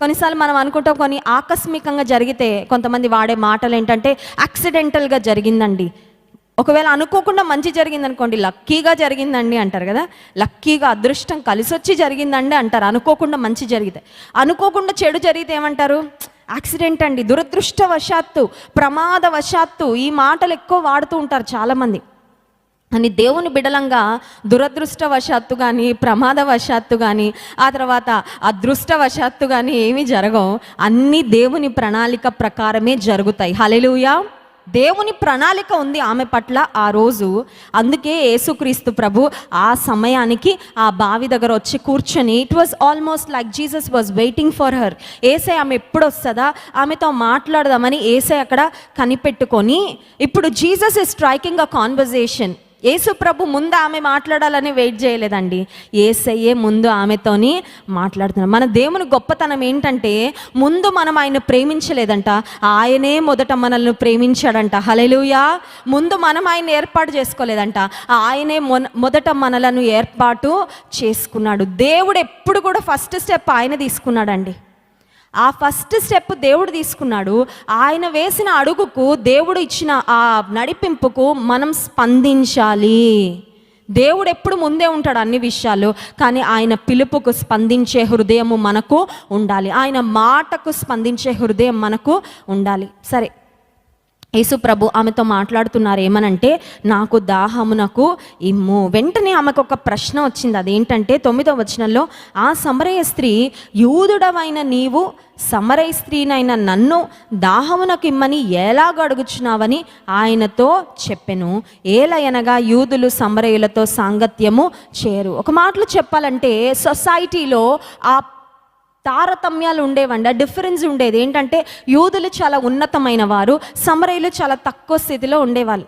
కొన్నిసార్లు మనం అనుకుంటాం కొన్ని ఆకస్మికంగా జరిగితే కొంతమంది వాడే మాటలు ఏంటంటే యాక్సిడెంటల్గా జరిగిందండి. ఒకవేళ అనుకోకుండా మంచి జరిగిందనుకోండి లక్కీగా జరిగిందండి అంటారు కదా. లక్కీగా అదృష్టం కలిసి వచ్చి జరిగిందండి అంటారు. అనుకోకుండా మంచి జరిగితే. అనుకోకుండా చెడు జరిగితే ఏమంటారు? యాక్సిడెంట్ అండి. దురదృష్టవశాత్తు ప్రమాదవశాత్తు ఈ మాటలు ఎక్కువ వాడుతూ ఉంటారు చాలామంది. అని దేవుని బిడలంగా దురదృష్టవశాత్తు కానీ ప్రమాదవశాత్తు కానీ ఆ తర్వాత అదృష్టవశాత్తు కానీ ఏమీ జరగవు. అన్నీ దేవుని ప్రణాళిక ప్రకారమే జరుగుతాయి. హలెలుయా దేవుని ప్రణాళిక ఉంది ఆమె పట్ల ఆ రోజు. అందుకే యేసుక్రీస్తు ప్రభు ఆ సమయానికి ఆ బావి దగ్గర వచ్చి కూర్చొని it was almost like Jesus was waiting for her ఏసై ఆమె ఎప్పుడు వస్తుందా ఆమెతో మాట్లాడదామని ఏసై అక్కడ కనిపెట్టుకొని ఇప్పుడు Jesus is striking a conversation Yesu ప్రభు ముందు ఆమె మాట్లాడాలని వెయిట్ చేయలేదండి. ఏసయ్యే ముందు ఆమెతోని మాట్లాడుతున్నాడు మన దేవుని గొప్పతనం ఏంటంటే ముందు మనం ఆయన ప్రేమించలేదంట. ఆయనే మొదట మనల్ని ప్రేమించాడంట. హలెలుయా ముందు మనం ఆయన ఏర్పాటు చేసుకోలేదంట. ఆయనే మొదట మనలను ఏర్పాటు చేసుకున్నాడు. దేవుడు ఎప్పుడు కూడా ఫస్ట్ స్టెప్ ఆయన తీసుకున్నాడండి. ఆ ఫస్ట్ స్టెప్ దేవుడు తీసుకున్నాడు. ఆయన వేసిన అడుగుకు దేవుడు ఇచ్చిన ఆ నడిపింపుకు మనం స్పందించాలి. దేవుడు ఎప్పుడు ముందే ఉంటాడు అన్ని విషయాలు కానీ ఆయన పిలుపుకు స్పందించే హృదయము మనకు ఉండాలి. ఆయన మాటకు స్పందించే హృదయం మనకు ఉండాలి. సరే యేసు ప్రభు ఆమెతో మాట్లాడుతున్నారు ఏమనంటే నాకు దాహమునకు ఇమ్ము. వెంటనే ఆమెకు ఒక ప్రశ్న వచ్చింది. అదేంటంటే తొమ్మిదో వచనంలో ఆ సమరయ స్త్రీ యూదుడవైన నీవు సమరయ స్త్రీనైన నన్ను దాహమునకు ఇమ్మని ఎలాగ అడుగుచున్నావని ఆయనతో చెప్పెను. ఏలయనగా యూదులు సమరయులతో సాంగత్యము చేరు. ఒక మాటలు చెప్పాలంటే సొసైటీలో ఆ తారతమ్యాలు ఉండేవండి. ఆ డిఫరెన్స్ ఉండేది. ఏంటంటే యూదులు చాలా ఉన్నతమైన వారు సమరయులు చాలా తక్కువ స్థితిలో ఉండేవాళ్ళు.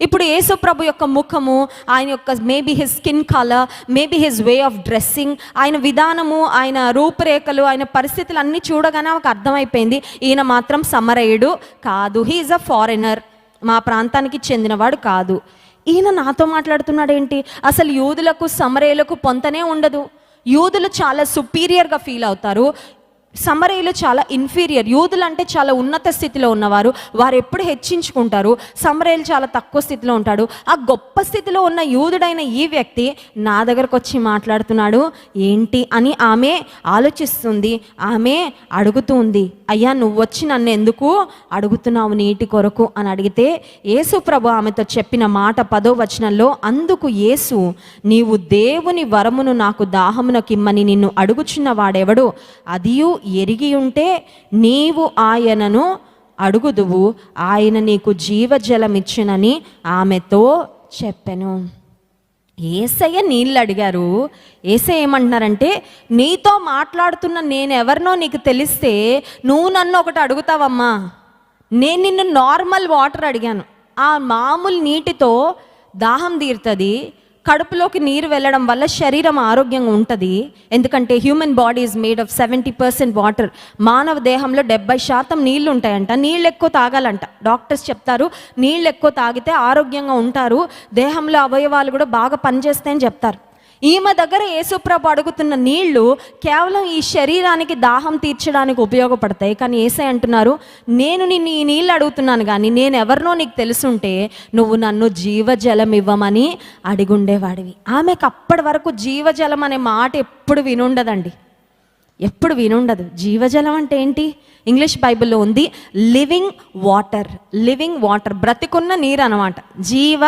ఇప్పుడు యేసుప్రభు యొక్క ముఖము ఆయన యొక్క maybe his skin colour maybe his way of dressing ఆయన విధానము ఆయన రూపురేఖలు ఆయన పరిస్థితులు అన్నీ చూడగానే ఒక అర్థమైపోయింది. ఈయన మాత్రం సమరయుడు కాదు. హీఈస్ అ ఫారినర్ మా ప్రాంతానికి చెందినవాడు కాదు. ఈయన నాతో మాట్లాడుతున్నాడు ఏంటి అసలు యూదులకు సమరయులకు పొంతనే ఉండదు. యూదులు చాలా సుపీరియర్గా ఫీల్ అవుతారు. సమరయులు చాలా ఇన్ఫీరియర్ యూదులు అంటే చాలా ఉన్నత స్థితిలో ఉన్నవారు. వారు ఎప్పుడు హెచ్చించుకుంటారు? సమరయులు చాలా తక్కువ స్థితిలో ఉంటాడు. ఆ గొప్ప స్థితిలో ఉన్న యూదుడైన ఈ వ్యక్తి నా దగ్గరకు వచ్చి మాట్లాడుతున్నాడు ఏంటి? అని ఆమె ఆలోచిస్తుంది ఆమె అడుగుతుంది అయ్యా నువ్వు వచ్చి నన్ను ఎందుకు అడుగుతున్నావు నీటి కొరకు? అని అడిగితే యేసు ప్రభు ఆమెతో చెప్పిన మాట పదో వచనంలో అందుకు యేసు నీవు దేవుని వరమును నాకు దాహమునకిమ్మని నిన్ను అడుగుచున్న వాడెవడు? అదియు ఎరిగి ఉంటే నీవు ఆయనను అడుగుదువు. ఆయన నీకు జీవజలమిచ్చునని ఆమెతో చెప్పెను. ఏసయ్య నీళ్ళు అడిగారు. ఏసయ్య ఏమంటున్నారంటే నీతో మాట్లాడుతున్న నేను ఎవరినో నీకు తెలిస్తే నువ్వు నన్ను ఒకటి అడుగుతావమ్మా. నేను నిన్ను నార్మల్ వాటర్ అడిగాను. ఆ మామూలు నీటితో దాహం తీరుతుంది. కడుపులోకి నీరు వెళ్ళడం వల్ల శరీరం ఆరోగ్యంగా ఉంటుంది. ఎందుకంటే human body is made of seventy percent water మానవ దేహంలో డెబ్బై శాతం నీళ్ళు ఉంటాయంట. నీళ్ళు ఎక్కువ తాగాలంట. డాక్టర్స్ చెప్తారు నీళ్ళు ఎక్కువ తాగితే ఆరోగ్యంగా ఉంటారు. దేహంలో అవయవాలు కూడా బాగా పనిచేస్తాయని చెప్తారు. ఈమె దగ్గర యేసుప్రభు అడుగుతున్న నీళ్ళు కేవలం ఈ శరీరానికి దాహం తీర్చడానికి ఉపయోగపడతాయి. కానీ ఏసై అంటున్నారు నేను నిన్ను ఈ నీళ్ళు అడుగుతున్నాను కానీ నేను ఎవరినో నీకు తెలుసుంటే నువ్వు నన్ను జీవజలం ఇవ్వమని అడిగుండేవాడివి. ఆమెకు అప్పటి వరకు జీవజలం అనే మాట ఎప్పుడు వినుండదండి. ఎప్పుడు వినుండదు. జీవజలం అంటే ఏంటి? ఇంగ్లీష్ బైబిల్లో ఉంది లివింగ్ వాటర్. లివింగ్ వాటర్ బ్రతికున్న నీరు అనమాట జీవ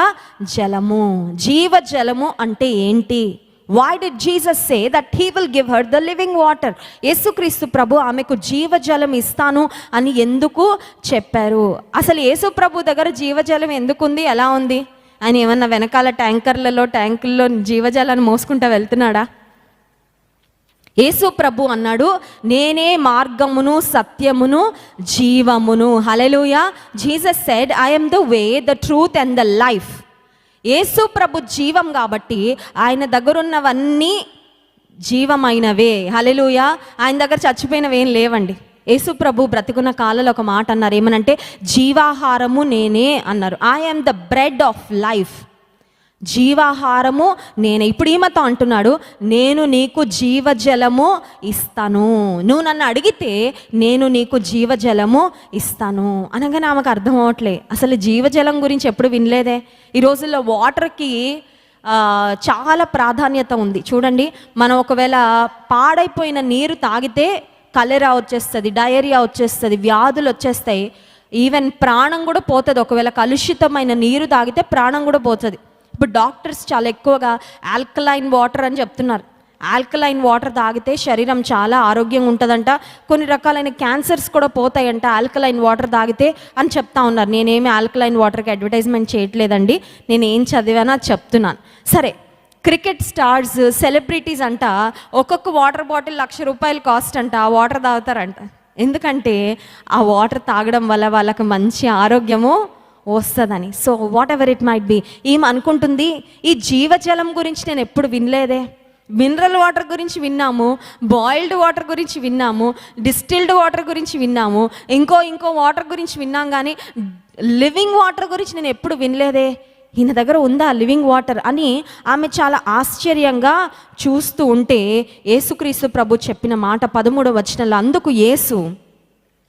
జలము జీవ జలము అంటే ఏంటి? Why did Jesus say that he will give her the living water యేసుక్రీస్తు ప్రభు ఆమెకు జీవజలం ఇస్తాను అని ఎందుకు చెప్పారు? అసలు యేసు ప్రభు దగ్గర జీవజలం ఎందుకుంది? ఎలా ఉంది? ఆయన ఏమన్నా వెనకాల ట్యాంకర్లలో ట్యాంకుల్లో జీవజలాన్ని మోసుకుంటా వెళ్తున్నాడా? యేసు ప్రభు అన్నాడు నేనే మార్గమును సత్యమును జీవమును. Hallelujah Jesus said I am the way the truth and the life Yesu ప్రభు జీవం కాబట్టి ఆయన దగ్గరున్నవన్నీ జీవమైనవే. హలెలుయా ఆయన దగ్గర చచ్చిపోయినవి ఏం లేవండి. యేసు ప్రభు బ్రతికున్న కాలంలో ఒక మాట అన్నారు. ఏమనంటే జీవాహారము నేనే అన్నారు. I am the bread of life జీవాహారము నేను ఇప్పుడు ఈమెతో అంటున్నాడు నేను నీకు జీవజలము ఇస్తాను. నువ్వు నన్ను అడిగితే నేను నీకు జీవజలము ఇస్తాను అనగానే ఆమెకు అర్థం అవట్లే అసలు జీవజలం గురించి ఎప్పుడు వినలేదే. ఈ రోజుల్లో వాటర్కి చాలా ప్రాధాన్యత ఉంది. చూడండి మనం ఒకవేళ పాడైపోయిన నీరు తాగితే కలెరా వచ్చేస్తుంది డయేరియా వచ్చేస్తుంది వ్యాధులు వచ్చేస్తాయి. ఈవెన్ ప్రాణం కూడా పోతుంది. ఒకవేళ కలుషితమైన నీరు తాగితే ప్రాణం కూడా పోతుంది. ఇప్పుడు డాక్టర్స్ చాలా ఎక్కువగా ఆల్కలైన్ వాటర్ అని చెప్తున్నారు. ఆల్కలైన్ వాటర్ తాగితే శరీరం చాలా ఆరోగ్యంగా ఉంటుందంట. కొన్ని రకాలైన క్యాన్సర్స్ కూడా పోతాయంట ఆల్కలైన్ వాటర్ తాగితే అని చెప్తా ఉన్నారు. నేనేమి ఆల్కలైన్ వాటర్కి అడ్వర్టైజ్మెంట్ చేయట్లేదండి. నేను ఏం చదివానో చెప్తున్నాను. సరే క్రికెట్ స్టార్స్ సెలబ్రిటీస్ అంట ఒక్కొక్క వాటర్ బాటిల్ లక్ష రూపాయలు కాస్ట్ అంట ఆ వాటర్ తాగుతారంట. ఎందుకంటే ఆ వాటర్ తాగడం వల్ల వాళ్ళకి మంచి ఆరోగ్యము వస్తుందని. So whatever it might be ఈమె అనుకుంటుంది? ఈ జీవజలం గురించి నేను ఎప్పుడు వినలేదే. మినరల్ వాటర్ గురించి విన్నాము బాయిల్డ్ వాటర్ గురించి విన్నాము డిస్టిల్డ్ వాటర్ గురించి విన్నాము ఇంకో ఇంకో వాటర్ గురించి విన్నాం కానీ లివింగ్ వాటర్ గురించి నేను ఎప్పుడు వినలేదే. ఈయన దగ్గర ఉందా లివింగ్ వాటర్ అని ఆమె చాలా ఆశ్చర్యంగా చూస్తూ ఉంటే యేసుక్రీస్తు ప్రభు చెప్పిన మాట పదమూడవ వచనంలో అందుకు యేసు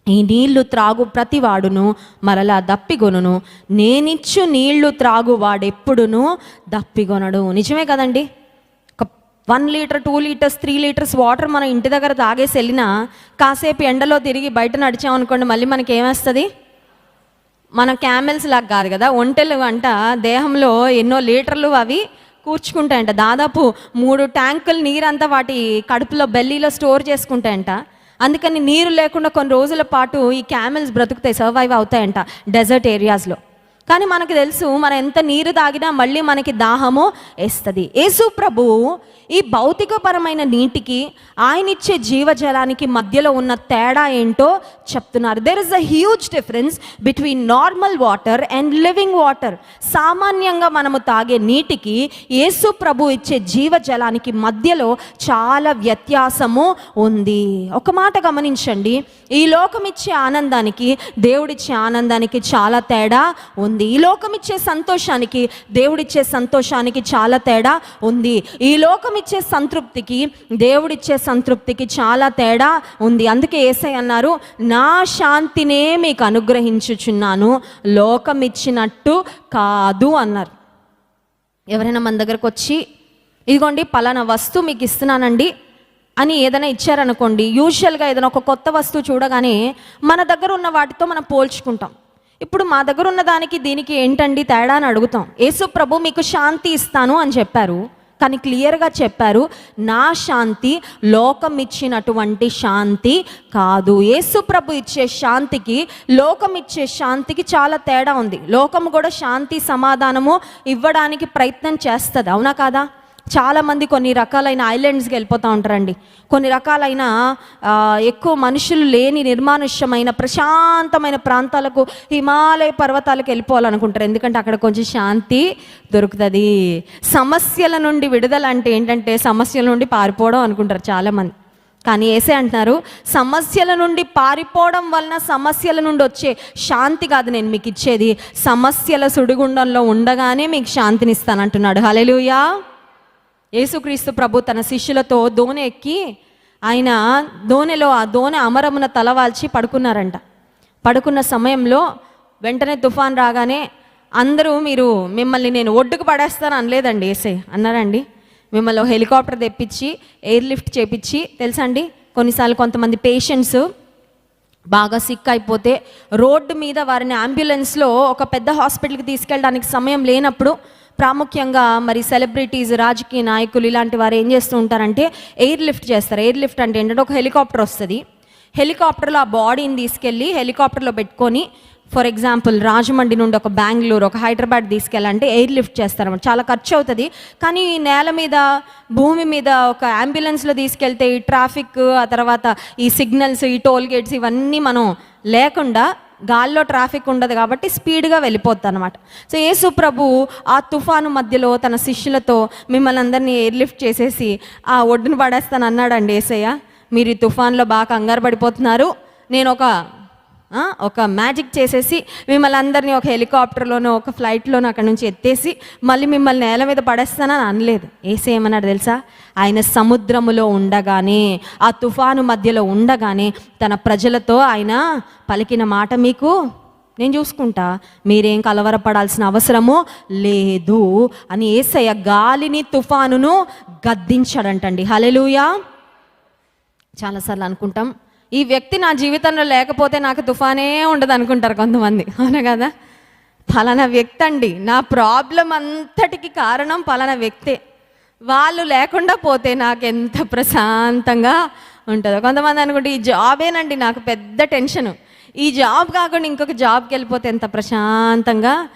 ఈ నీళ్ళు త్రాగు ప్రతివాడును మరలా దప్పిగొనును. నేనిచ్చు నీళ్ళు త్రాగు వాడెప్పుడును దప్పిగొనడు. నిజమే కదండి? ఒక one litre two litres three litres water మనం ఇంటి దగ్గర తాగేసి వెళ్ళినా కాసేపు ఎండలో తిరిగి బయట నడిచామనుకోండి మళ్ళీ మనకి ఏమేస్తుంది మన క్యామెల్స్ లాగా కాదు కదా? ఒంటెలు అంట దేహంలో ఎన్నో లీటర్లు అవి కూర్చుకుంటాయంట. దాదాపు మూడు ట్యాంకులు నీరంతా వాటి కడుపులో బెల్లీలో స్టోర్ చేసుకుంటాయంట. అందుకని నీరు లేకుండా కొన్ని రోజుల పాటు ఈ క్యామెల్స్ బ్రతుకుతాయి సర్వైవ్ అవుతాయంట డెజర్ట్ ఏరియాస్లో కానీ మనకు తెలుసు మనం ఎంత నీరు తాగినా మళ్ళీ మనకి దాహము వేస్తుంది. యేసు ప్రభువు ఈ భౌతికపరమైన నీటికి ఆయన ఇచ్చే జీవజలానికి మధ్యలో ఉన్న తేడా ఏంటో చెప్తున్నారు. There is a huge difference between normal water and living water సామాన్యంగా మనము తాగే నీటికి యేసు ప్రభు ఇచ్చే జీవజలానికి మధ్యలో చాలా వ్యత్యాసము ఉంది. ఒక మాట గమనించండి. ఈ లోకం ఇచ్చే ఆనందానికి దేవుడిచ్చే ఆనందానికి చాలా తేడా ఉంది. ఈ లోకం ఇచ్చే సంతోషానికి దేవుడిచ్చే సంతోషానికి చాలా తేడా ఉంది. ఈ లోకం ఇచ్చే సంతృప్తికి దేవుడిచ్చే సంతృప్తికి చాలా తేడా ఉంది. అందుకే ఏసై అన్నారు నా శాంతినే మీకు అనుగ్రహించుచున్నాను. లోకం ఇచ్చినట్టు కాదు అన్నారు. ఎవరైనా మన దగ్గరకు వచ్చి ఇదిగోండి పలానా వస్తువు మీకు ఇస్తున్నానండి అని ఏదైనా ఇచ్చారనుకోండి యూజువల్గా ఏదైనా ఒక కొత్త వస్తువు చూడగానే మన దగ్గర ఉన్న వాటితో మనం పోల్చుకుంటాం. ఇప్పుడు మా దగ్గర ఉన్న దానికి దీనికి ఏంటండి తేడా అని అడుగుతాం. యేసు ప్రభు మీకు శాంతి ఇస్తాను అని చెప్పారు. కానీ క్లియర్గా చెప్పారు నా శాంతి లోకం ఇచ్చినటువంటి శాంతి కాదు. యేసు ప్రభు ఇచ్చే శాంతికి లోకం ఇచ్చే శాంతికి చాలా తేడా ఉంది. లోకం కూడా శాంతి సమాధానము ఇవ్వడానికి ప్రయత్నం చేస్తుంది. అవునా కాదా? చాలామంది కొన్ని రకాలైన ఐలాండ్స్కి వెళ్ళిపోతూ ఉంటారండి. కొన్ని రకాలైన ఎక్కువ మనుషులు లేని నిర్మానుష్యమైన ప్రశాంతమైన ప్రాంతాలకు హిమాలయ పర్వతాలకు వెళ్ళిపోవాలనుకుంటారు. ఎందుకంటే అక్కడ కొంచెం శాంతి దొరుకుతుంది. సమస్యల నుండి విడుదల అంటే ఏంటంటే సమస్యల నుండి పారిపోవడం అనుకుంటారు చాలామంది. కానీ ఏసే అంటున్నారు సమస్యల నుండి పారిపోవడం వలన సమస్యల నుండి వచ్చే శాంతి కాదు నేను మీకు ఇచ్చేది. సమస్యల సుడిగుండంలో ఉండగానే మీకు శాంతినిస్తానంటున్నాడు. హలెలుయా యేసుక్రీస్తు ప్రభు తన శిష్యులతో దోణి ఎక్కి ఆయన దోణిలో ఆ దోణి అమరమున తలవాల్చి పడుకున్నారంట. పడుకున్న సమయంలో వెంటనే తుఫాన్ రాగానే అందరూ మీరు మిమ్మల్ని నేను ఒడ్డుకు పడేస్తాను అనలేదండి ఏసే అన్నారండి. మిమ్మల్ని హెలికాప్టర్ తెప్పించి ఎయిర్ లిఫ్ట్ చేపించి తెలుసా అండి కొన్నిసార్లు కొంతమంది పేషెంట్స్ బాగా సిక్ అయిపోతే రోడ్డు మీద వారిని అంబులెన్స్లో ఒక పెద్ద హాస్పిటల్కి తీసుకెళ్ళడానికి సమయం లేనప్పుడు ప్రాముఖ్యంగా మరి సెలబ్రిటీస్ రాజకీయ నాయకులు ఇలాంటి వారు ఏం చేస్తూ ఉంటారంటే ఎయిర్ లిఫ్ట్ చేస్తారు. ఎయిర్ లిఫ్ట్ అంటే ఏంటంటే ఒక హెలికాప్టర్ వస్తుంది. హెలికాప్టర్లో ఆ బాడీని తీసుకెళ్ళి హెలికాప్టర్లో పెట్టుకొని ఫర్ ఎగ్జాంపుల్ రాజమండ్రి నుండి ఒక బెంగళూరు ఒక హైదరాబాద్ తీసుకెళ్ళాలంటే ఎయిర్ లిఫ్ట్ చేస్తారన్నమాట. చాలా ఖర్చు అవుతుంది కానీ ఈ నేల మీద భూమి మీద ఒక అంబులెన్స్లో తీసుకెళ్తే ఈ ట్రాఫిక్ ఆ తర్వాత ఈ సిగ్నల్స్ ఈ టోల్ గేట్స్ ఇవన్నీ మనం లేకుండా గాల్లో ట్రాఫిక్ ఉండదు కాబట్టి స్పీడ్గా వెళ్ళిపోద్ది అనమాట సో యేసు ప్రభు ఆ తుఫాను మధ్యలో తన శిష్యులతో మిమ్మల్ని అందరినీ ఎయిర్ లిఫ్ట్ చేసేసి ఆ ఒడ్డును పడేస్తాను అన్నాడండి ఏసయ్య. మీరు ఈ తుఫాన్లో బాగా కంగారు పడిపోతున్నారు. నేను ఒక ఒక మ్యాజిక్ చేసేసి మిమ్మల్ని అందరినీ ఒక హెలికాప్టర్లోనో ఒక ఫ్లైట్లోనో అక్కడ నుంచి ఎత్తేసి మళ్ళీ మిమ్మల్ని నేల మీద పడేస్తానని అనలేదు. ఏసీ ఏమన్నాడు తెలుసా? ఆయన సముద్రములో ఉండగానే ఆ తుఫాను మధ్యలో ఉండగానే తన ప్రజలతో ఆయన పలికిన మాట మీకు నేను చూసుకుంటా. మీరేం కలవరపడాల్సిన అవసరము లేదు అని ఏసయ్య గాలిని తుఫానును గద్దించాడంటండి. హలెలుయా చాలాసార్లు అనుకుంటాం ఈ వ్యక్తి నా జీవితంలో లేకపోతే నాకు తుఫానే ఉండదు అనుకుంటారు కొంతమంది. అవునా కదా? ఫలానా వ్యక్తి అండి. నా ప్రాబ్లం అంతటికి కారణం ఫలానా వ్యక్తే. వాళ్ళు లేకుండా పోతే నాకు ఎంత ప్రశాంతంగా ఉంటుందో. కొంతమంది అనుకుంటే ఈ జాబేనండి నాకు పెద్ద టెన్షను. ఈ జాబ్ కాకుండా ఇంకొక జాబ్కి వెళ్ళిపోతే ఎంత ప్రశాంతంగా?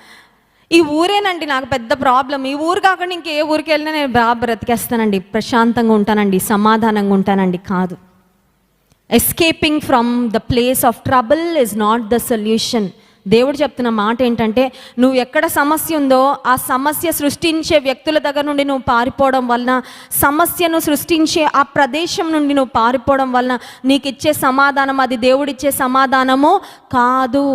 ఈ ఊరేనండి నాకు పెద్ద ప్రాబ్లం. ఈ ఊరు కాకుండా ఇంకే ఊరికి వెళ్ళినా నేను బాగా బ్రతికేస్తానండి. ప్రశాంతంగా ఉంటానండి సమాధానంగా ఉంటానండి. కాదు. Escaping from the place of trouble is not the solution దేవుడు చెప్తున్న మాట ఏంటంటే నువ్వు ఎక్కడ సమస్య ఉందో ఆ సమస్య సృష్టించే వ్యక్తుల దగ్గర నుండి నువ్వు పారిపోవడం వలన సమస్యను సృష్టించే ఆ ప్రదేశం నుండి నువ్వు పారిపోవడం వలన నీకు ఇచ్చే సమాధానం అది దేవుడిచ్చే సమాధానము కాదు.